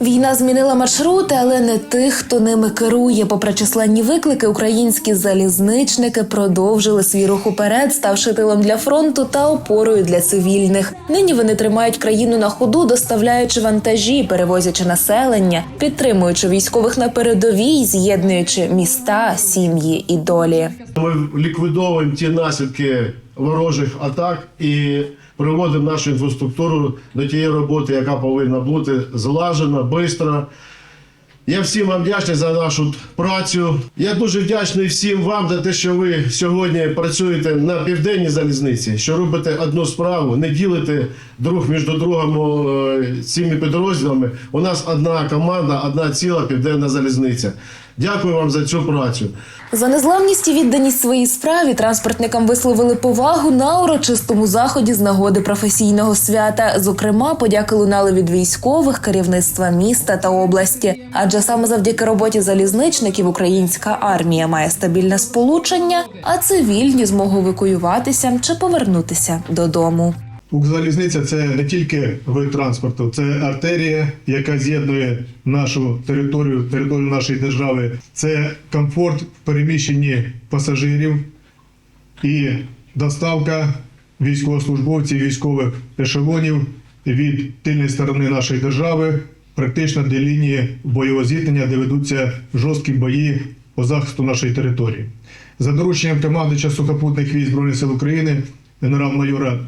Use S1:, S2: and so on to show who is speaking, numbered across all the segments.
S1: Війна змінила маршрути, але не тих, хто ними керує. Попри численні виклики, українські залізничники продовжили свій рух уперед, ставши тилом для фронту та опорою для цивільних. Нині вони тримають країну на ходу, доставляючи вантажі, перевозячи населення, підтримуючи військових на передовій, з'єднуючи міста, сім'ї і долі.
S2: Ми ліквідовуємо ті наслідки ворожих атак і приводимо нашу інфраструктуру до тієї роботи, яка повинна бути злажена, швидко. Я всім вам вдячний за нашу працю. Я дуже вдячний всім вам за те, що ви сьогодні працюєте на південній залізниці, що робите одну справу, не ділите друг між другом е, цими підрозділами. У нас одна команда, одна ціла південна залізниця. Дякую вам за цю працю.
S1: За незламність і відданість своїй справі транспортникам висловили повагу на урочистому заході з нагоди професійного свята. Зокрема, подяки лунали від військових, керівництва міста та області. Адже саме завдяки роботі залізничників українська армія має стабільне сполучення, а цивільні змогу евакуюватися чи повернутися додому.
S3: Укрзалізниця це не тільки вид транспорту, це артерія, яка з'єднує нашу територію, територію нашої держави. Це комфорт в переміщенні пасажирів і доставка військовослужбовців, військових ешелонів від тильної сторони нашої держави, практично до лінії бойового зіткнення, де ведуться жорсткі бої по захисту нашої території. За дорученням командувача сухопутних військ Збройних сил України, генерал-майора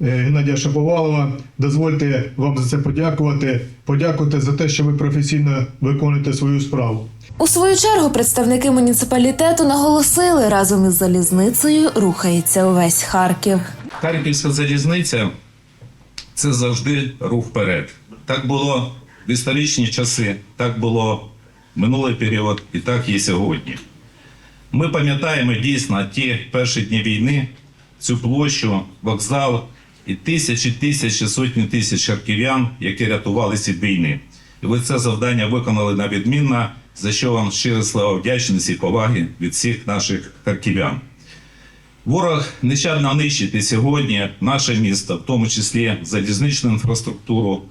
S3: Геннадія Шаповалова. Дозвольте вам за це подякувати. Подякувати за те, що ви професійно виконуєте свою справу.
S1: У свою чергу представники муніципалітету наголосили, разом із залізницею рухається увесь Харків.
S4: Харківська залізниця це завжди рух вперед. Так було в історичні часи, так було в минулий період і так і сьогодні. Ми пам'ятаємо дійсно ті перші дні війни, цю площу, вокзал і тисячі, тисячі, сотні тисяч харків'ян, які рятувалися від війни. І ви це завдання виконали на відмінно, за що вам щиро слава вдячності і поваги від всіх наших харків'ян. Ворог нещадно нищить і сьогодні наше місто, в тому числі залізничну інфраструктуру.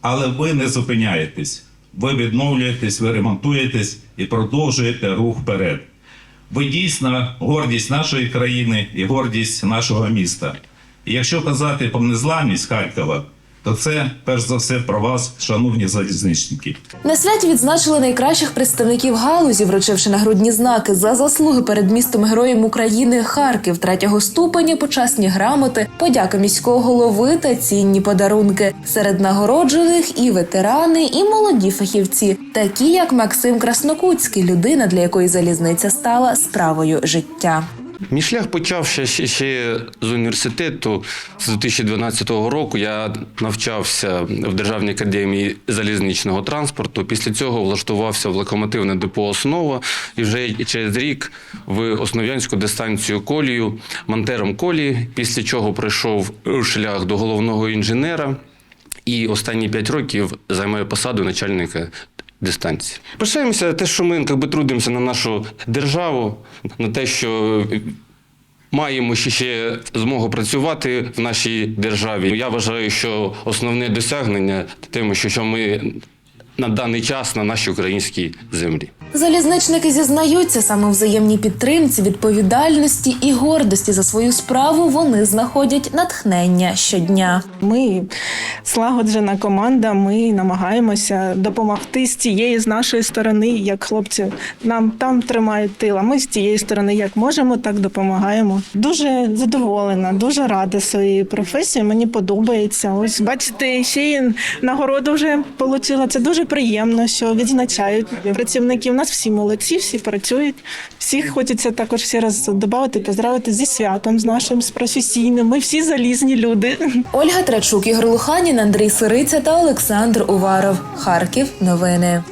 S4: Але ви не зупиняєтесь. Ви відновлюєтесь, ви ремонтуєтесь і продовжуєте рух вперед. Ви дійсно гордість нашої країни і гордість нашого міста. І якщо казати про незламність Харкова, то це перш за все про вас, шановні залізничники.
S1: На святі відзначили найкращих представників галузі, вручивши нагрудні знаки за заслуги перед містом Героєм України Харків третього ступеня, почасні грамоти, подяка міського голови та цінні подарунки. Серед нагороджених і ветерани, і молоді фахівці, такі як Максим Краснокутський, людина, для якої залізниця стала справою життя.
S5: Мій шлях почався ще, ще з університету з 2012 року. Я навчався в Державній академії залізничного транспорту. Після цього влаштувався в локомотивне депо Основа і вже через рік в Основ'янську дистанцію колію монтером колії. Після чого пройшов шлях до головного інженера. І останні п'ять років займаю посаду начальника дистанції. Пишаємося те, що ми як би, трудимося на нашу державу, на те, що маємо ще, ще змогу працювати в нашій державі. Я вважаю, що основне досягнення тим, що що ми на даний час на нашій українській землі.
S1: Залізничники зізнаються саме взаємній підтримці, відповідальності і гордості за свою справу. Вони знаходять натхнення щодня.
S6: Ми злагоджена команда. Ми намагаємося допомогти з цієї з нашої сторони, як хлопці нам там тримають тил. а Ми з тієї сторони, як можемо, так допомагаємо. Дуже задоволена, дуже рада своєю професією. Мені подобається. Ось бачите, ще й нагороду вже отримала. Це дуже приємно, що відзначають працівників. Нас всі молодці, всі працюють. Всіх хочеться також ще раз додати, поздравити зі святом, з нашим з професійним. Ми всі залізні люди.
S1: Ольга Трачук, Ігор Луханін, Андрій Сириця та Олександр Уваров. Харків. Новини.